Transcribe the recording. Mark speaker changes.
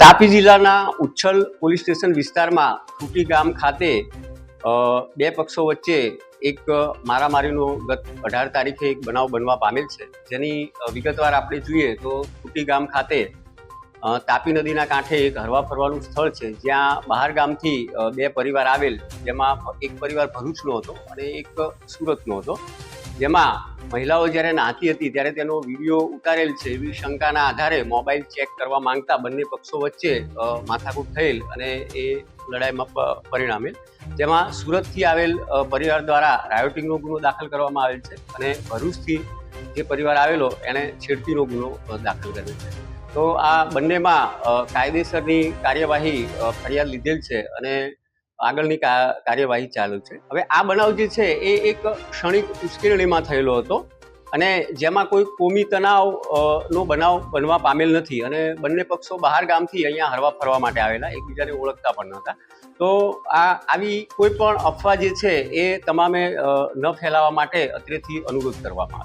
Speaker 1: તાપી જિલ્લાના Uchchhal police station વિસ્તારમાં કુટી ગામ ખાતે બે પક્ષો વચ્ચે એક મારામારીનો ગત અઢાર તારીખે એક બનાવ બનવા પામેલ છે. જેની વિગતવાર આપણે જોઈએ તો કુટી ગામ ખાતે તાપી નદીના કાંઠે એક હરવા ફરવાનું સ્થળ છે. જ્યાં બહાર ગામથી બે પરિવાર આવેલ, જેમાં એક પરિવાર ભરૂચનો હતો અને એક સુરતનો હતો. જેમાં મહિલાઓ જ્યારે નાતી હતી ત્યારે તેનો વીડિયો ઉતારેલ છે એવી શંકાના આધારે મોબાઈલ ચેક કરવા માંગતા બંને પક્ષો વચ્ચે માથાકૂટ થયેલ અને એ લડાઈમાં પરિણામે જેમાં સુરતથી આવેલ પરિવાર દ્વારા રાયોટિંગનો ગુનો દાખલ કરવામાં આવેલ છે અને ભરૂચથી જે પરિવાર આવેલો એણે છેડતીનો ગુનો દાખલ કર્યો છે. તો આ બંનેમાં કાયદેસરની કાર્યવાહી ફરિયાદ લીધેલ છે અને આગળની કાર્યવાહી ચાલુ છે. હવે આ બનાવ જે છે, એ એક ક્ષણિક ઉશ્કેરણીમાં થયેલો હતો અને જેમાં કોઈ કોમી તણાવ નો બનાવ બનવા પામેલ નથી અને બંને પક્ષો બહાર ગામથી અહીંયા હરવા ફરવા માટે આવેલા, એકબીજાને ઓળખતા પણ નહોતા. તો આ, આવી કોઈ પણ અફવા જે છે, એ તમામે ન ફેલાવવા માટે અત્રેથી અનુરોધ કરવામાં